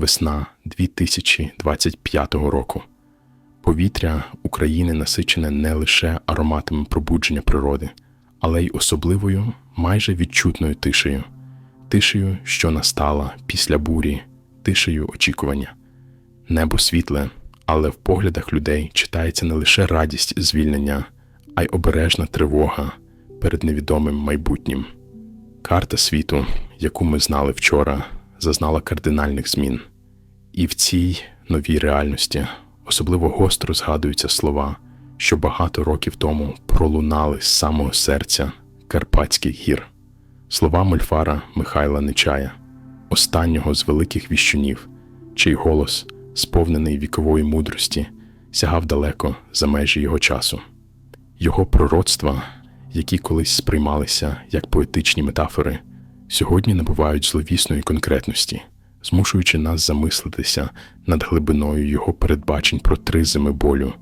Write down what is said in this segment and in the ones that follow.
весна 2025 року. Повітря України насичене не лише ароматами пробудження природи, але й особливою, майже відчутною тишею, тишею, що настала після бурі, тишею очікування. Небо світле, але в поглядах людей читається не лише радість звільнення, а й обережна тривога перед невідомим майбутнім. Карта світу, яку ми знали вчора, зазнала кардинальних змін. І в цій новій реальності особливо гостро згадуються слова, що багато років тому пролунали з самого серця Карпатських гір. Слова мольфара Михайла Нечая, останнього з великих віщунів, чий голос, сповнений вікової мудрості, сягав далеко за межі його часу. Його пророцтва, які колись сприймалися як поетичні метафори, сьогодні набувають зловісної конкретності, змушуючи нас замислитися над глибиною його передбачень про три зими болю,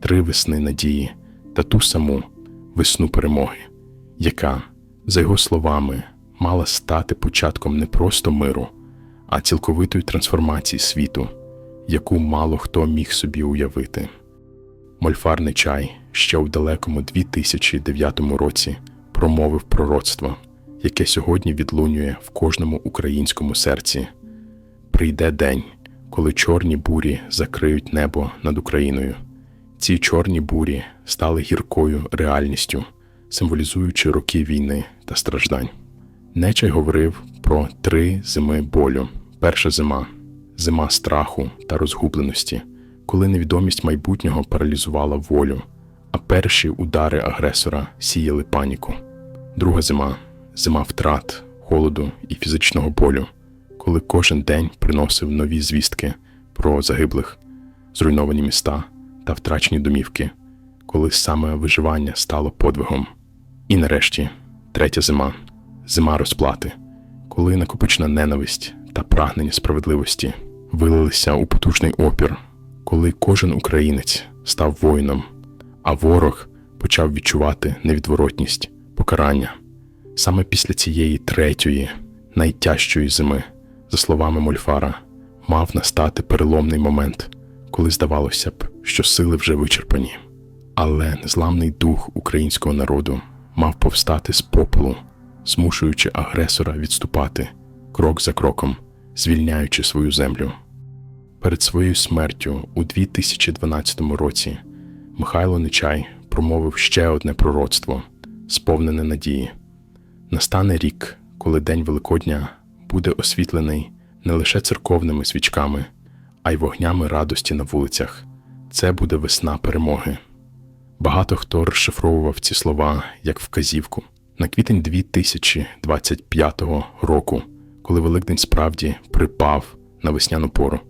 три весни надії та ту саму весну перемоги, яка, за його словами, мала стати початком не просто миру, а цілковитої трансформації світу, яку мало хто міг собі уявити. Мольфарний чай ще у далекому 2009 році промовив пророцтво, яке сьогодні відлунює в кожному українському серці. Прийде день, коли чорні бурі закриють небо над Україною. Ці чорні бурі стали гіркою реальністю, символізуючи роки війни та страждань. Нечай говорив про три зими болю. Перша зима зима страху та розгубленості, коли невідомість майбутнього паралізувала волю, а перші удари агресора сіяли паніку. Друга зима зима втрат, холоду і фізичного болю, коли кожен день приносив нові звістки про загиблих, зруйновані міста та втрачені домівки, коли саме виживання стало подвигом. І нарешті третя зима зима розплати, коли накопичена ненависть та прагнення справедливості вилилися у потужний опір, коли кожен українець став воїном, а ворог почав відчувати невідворотність, покарання. Саме після цієї третьої, найтяжчої зими, за словами Мольфара, мав настати переломний момент, коли здавалося б, що сили вже вичерпані. Але незламний дух українського народу мав повстати з попелу, змушуючи агресора відступати крок за кроком, звільняючи свою землю. Перед своєю смертю у 2012 році Михайло Нечай промовив ще одне пророцтво, сповнене надії. Настане рік, коли День Великодня буде освітлений не лише церковними свічками, а й вогнями радості на вулицях. Це буде весна перемоги. Багато хто розшифровував ці слова як вказівку на квітень 2025 року, коли Великдень справді припав на весняну пору.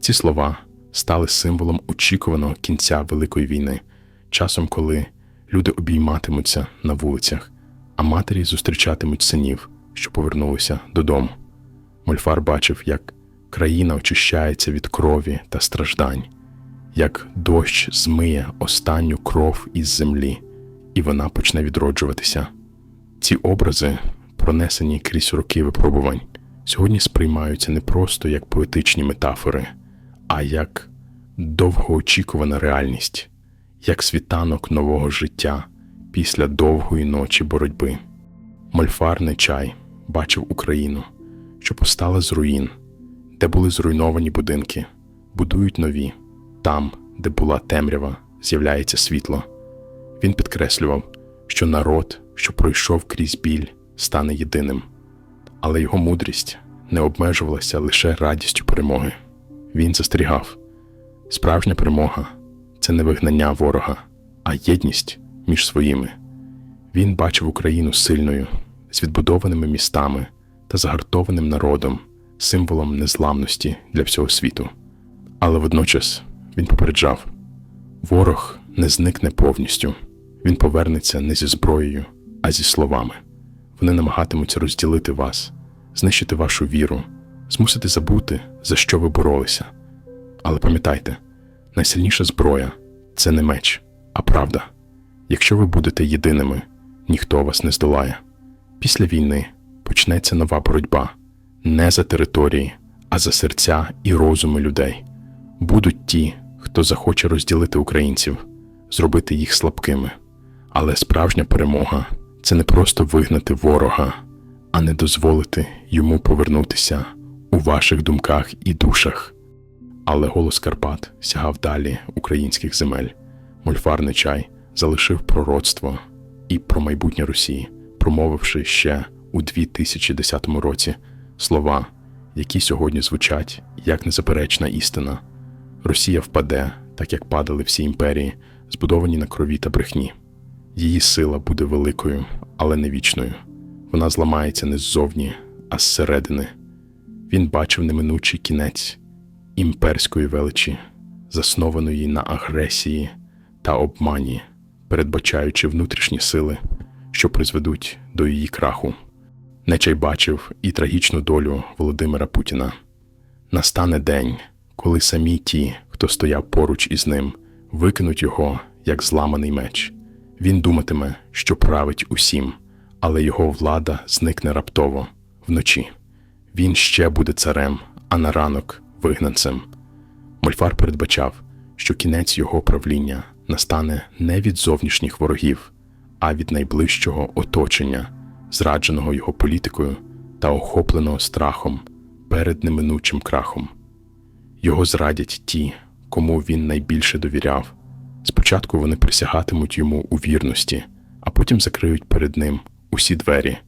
Ці слова стали символом очікуваного кінця Великої війни, часом, коли люди обійматимуться на вулицях, а матері зустрічатимуть синів, що повернулися додому. Мольфар бачив, як країна очищається від крові та страждань, як дощ змиє останню кров із землі, і вона почне відроджуватися. Ці образи, пронесені крізь роки випробувань, сьогодні сприймаються не просто як поетичні метафори, а як довгоочікувана реальність, як світанок нового життя після довгої ночі боротьби. Мольфарний чай бачив Україну, що постала з руїн, де були зруйновані будинки, будують нові, там, де була темрява, з'являється світло. Він підкреслював, що народ, що пройшов крізь біль, стане єдиним, але його мудрість не обмежувалася лише радістю перемоги. Він застерігав: справжня перемога це не вигнання ворога, а єдність між своїми. Він бачив Україну сильною, з відбудованими містами та загартованим народом, символом незламності для всього світу. Але водночас він попереджав: ворог не зникне повністю, він повернеться не зі зброєю, а зі словами. Вони намагатимуться розділити вас, знищити вашу віру, змусити забути, за що ви боролися. Але пам'ятайте, найсильніша зброя це не меч, а правда. Якщо ви будете єдиними, ніхто вас не здолає. Після війни почнеться нова боротьба не за території, а за серця і розуми людей. Будуть ті, хто захоче розділити українців, зробити їх слабкими. Але справжня перемога це не просто вигнати ворога, а не дозволити йому повернутися у ваших думках і душах. Але голос Карпат сягав далі українських земель. Мольфарний чай залишив пророцтво і про майбутнє Росії, промовивши ще у 2010 році слова, які сьогодні звучать як незаперечна істина. Росія впаде, так як падали всі імперії, збудовані на крові та брехні. Її сила буде великою, але не вічною. Вона зламається не ззовні, а зсередини. Він бачив неминучий кінець імперської величі, заснованої на агресії та обмані, передбачаючи внутрішні сили, що призведуть до її краху. Нечай бачив і трагічну долю Володимира Путіна. Настане день, коли самі ті, хто стояв поруч із ним, викинуть його як зламаний меч. Він думатиме, що править усім, але його влада зникне раптово вночі. Він ще буде царем, а на ранок вигнанцем. Мольфар передбачав, що кінець його правління настане не від зовнішніх ворогів, а від найближчого оточення, зрадженого його політикою та охопленого страхом перед неминучим крахом. Його зрадять ті, кому він найбільше довіряв. Спочатку вони присягатимуть йому у вірності, а потім закриють перед ним усі двері.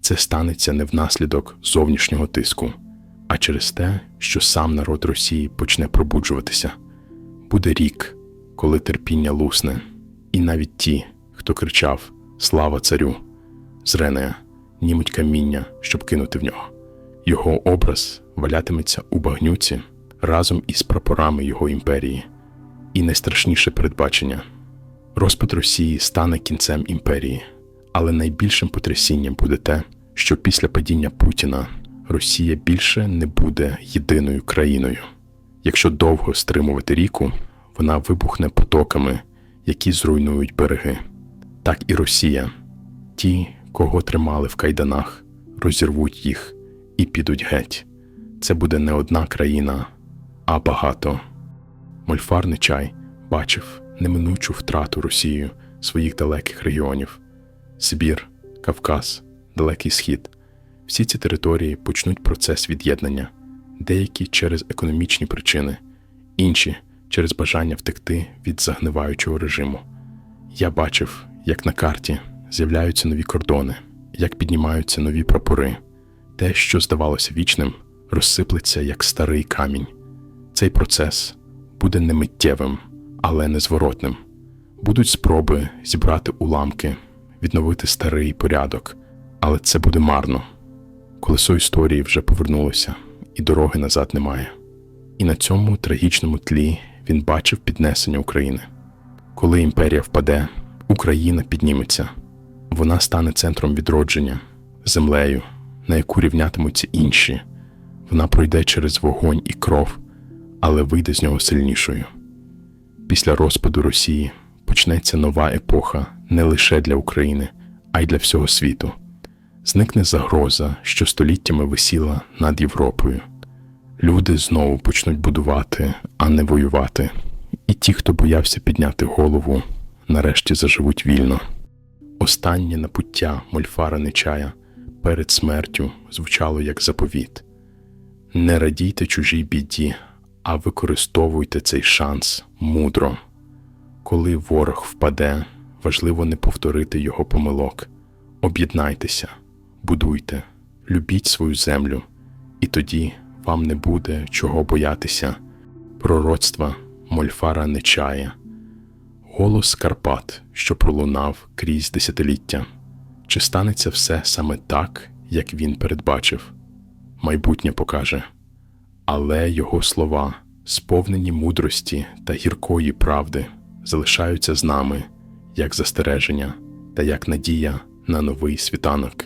Це станеться не внаслідок зовнішнього тиску, а через те, що сам народ Росії почне пробуджуватися. Буде рік, коли терпіння лусне, і навіть ті, хто кричав Слава царю! зрене, німуть каміння, щоб кинути в нього. Його образ валятиметься у багнюці разом із прапорами його імперії. І найстрашніше передбачення розпад Росії стане кінцем імперії, але найбільшим потрясінням буде те, що після падіння Путіна Росія більше не буде єдиною країною. Якщо довго стримувати ріку, вона вибухне потоками, які зруйнують береги. Так і Росія, ті, кого тримали в кайданах, розірвуть їх і підуть геть. Це буде не одна країна, а багато. Мольфарний чай бачив неминучу втрату Росією своїх далеких регіонів Сибір, Кавказ, Далекий Схід. Всі ці території почнуть процес від'єднання, деякі через економічні причини, інші через бажання втекти від загниваючого режиму. Я бачив, як на карті з'являються нові кордони, як піднімаються нові прапори. Те, що здавалося вічним, розсиплеться як старий камінь. Цей процес буде не миттєвим, але незворотним. Будуть спроби зібрати уламки, відновити старий порядок, але це буде марно. Колесо історії вже повернулося, і дороги назад немає. І на цьому трагічному тлі він бачив піднесення України. Коли імперія впаде, Україна підніметься. Вона стане центром відродження, землею, на яку рівнятимуться інші. Вона пройде через вогонь і кров, але вийде з нього сильнішою. Після розпаду Росії почнеться нова епоха не лише для України, а й для всього світу. Зникне загроза, що століттями висіла над Європою. Люди знову почнуть будувати, а не воювати. І ті, хто боявся підняти голову, нарешті заживуть вільно. Останнє напуття Мольфара Нечая перед смертю звучало як заповіт: Не радійте чужій біді, а використовуйте цей шанс мудро. Коли ворог впаде, важливо не повторити його помилок. Об'єднайтеся, будуйте, любіть свою землю, і тоді вам не буде чого боятися. Пророцтва Мольфара Нечая, голос Карпат, що пролунав крізь десятиліття. Чи станеться все саме так, як він передбачив? Майбутнє покаже. Але його слова, сповнені мудрості та гіркої правди, залишаються з нами як застереження та як надія на новий світанок.